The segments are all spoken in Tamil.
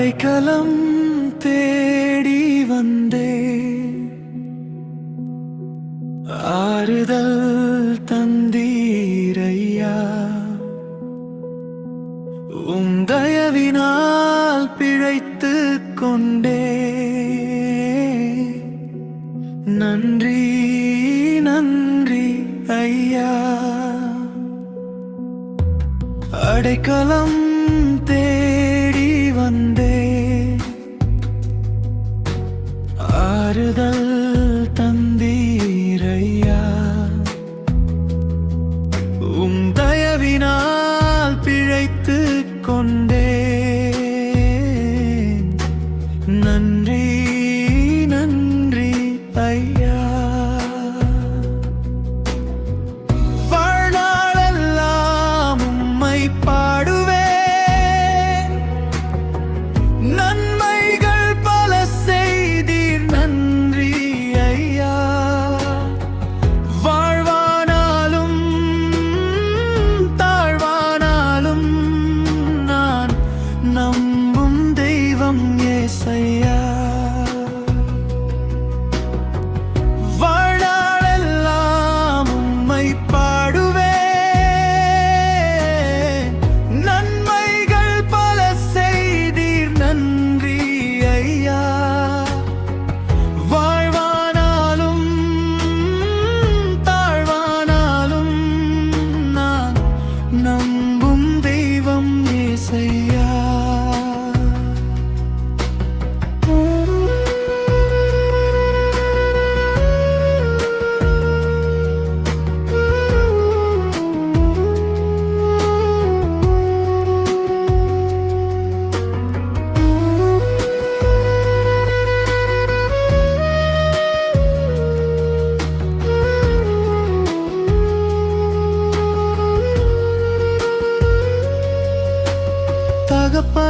அடைக்கலம் தேடி வந்தே. ஆறுதல் தந்தீரையா. உந்தயவினால் பிழைத்து கொண்டே. நன்றி நன்றி ஐயா. அடைக்கலம் தேடி வந்தே. ஆறுதல் ஐயா. வாழ்வானாலும் தாழ்வானாலும் நான் நம்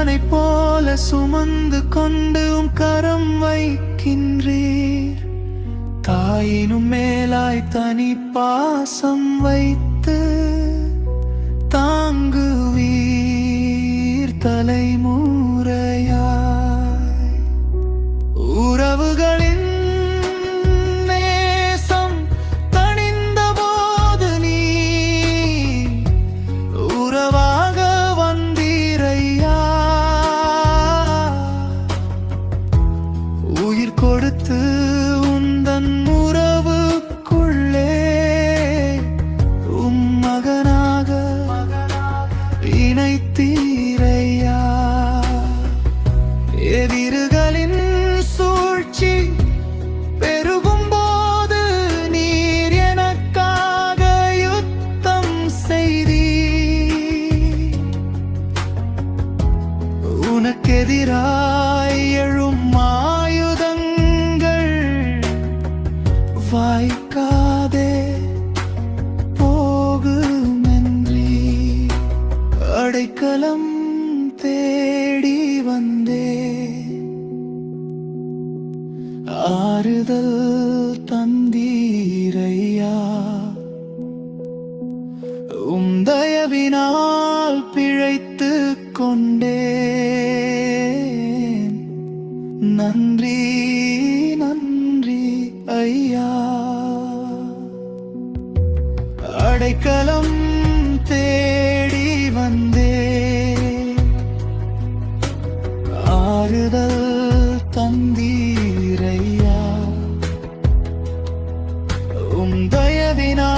மானை போல சுமந்து கொண்டு உம் கரம் வைக்கின்றீர். தாயினும் மேலாய் தனி பாசம் வைத்து உனக்கெதிராய் எழும் ஆயுதங்கள் வாய்க்காதே போகுமென்றி. அடைக்கலம் தேடி வந்தே. ஆறுதல் தந்தீரையா. உந்தயவினால் பிழைத்த நன்றி நன்றி ஐயா. அடைக்கலம் தேடி வந்தே ஆறுதல் தந்தீரையா உம் தயவினா